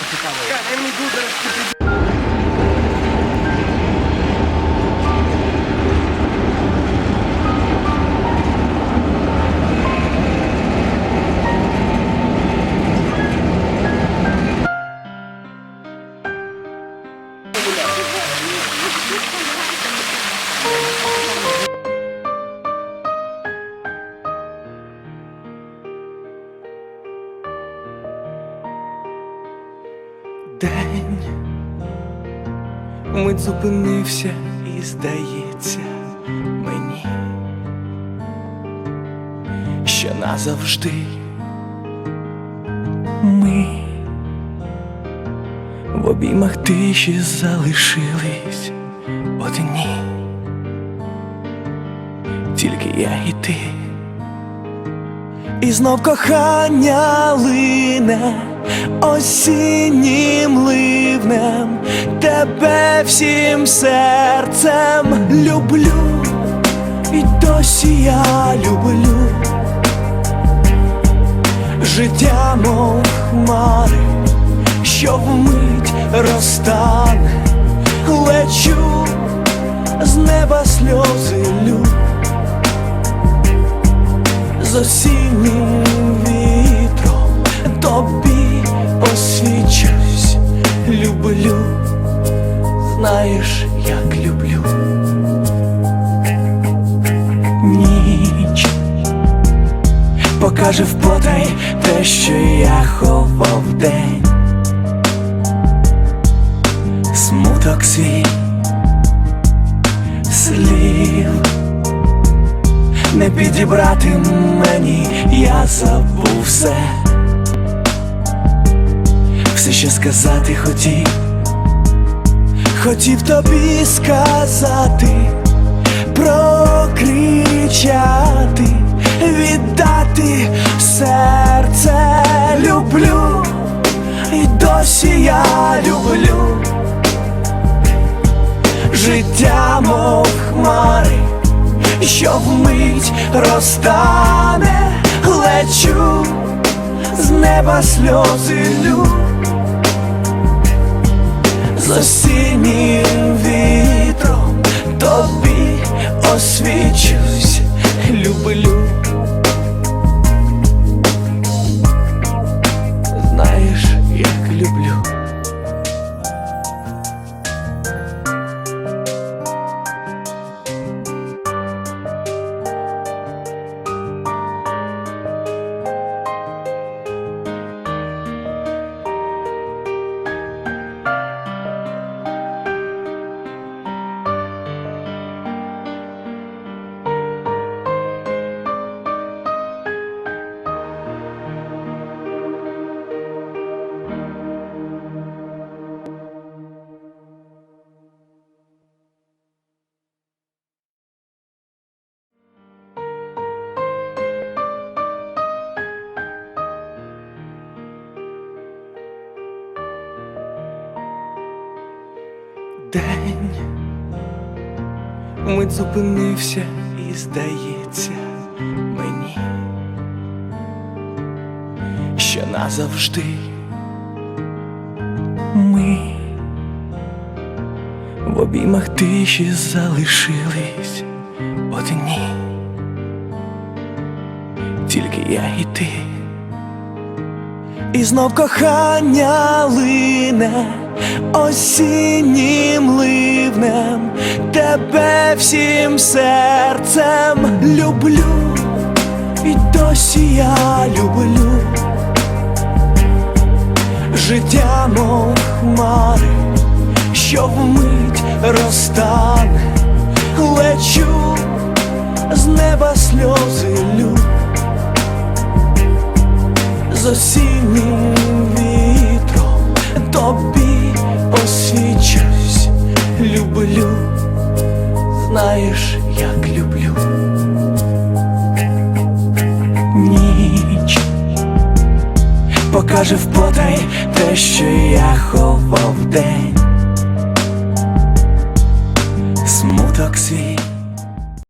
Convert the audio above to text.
Cara, é-me dúvida. День. Мить зупинився і здається мені, що назавжди ми в обіймах тиші залишились одні, тільки я і ти. І знов кохання лине осіннім ливнем, тебе всім серцем люблю, і досі я люблю життя, мов хмари, що вмить розтане, лечу з неба сльози лю. З осіннім вітром тобі знаєш, як люблю. Ніч покаже впотай те, що я ховав день, смуток свій слів не підібрати мені, я забув все, все, що сказати хотів, хотів тобі сказати, прокричати, віддати серце. Люблю, і досі я люблю. Життя, мов хмари що вмить розтане, лечу з неба сльози лю з осіннім День. Мить зупинився і здається мені, що назавжди ми в обіймах тиші залишились одні, тільки я і ти. І знов кохання лине осіннім ливнем, тебе всім серцем люблю, і досі я люблю життя, мов хмари, що вмить розтане, лечу з неба сльози лю знаєш, як люблю. Ніч покаже впотай те, що я ховав день, смуток свій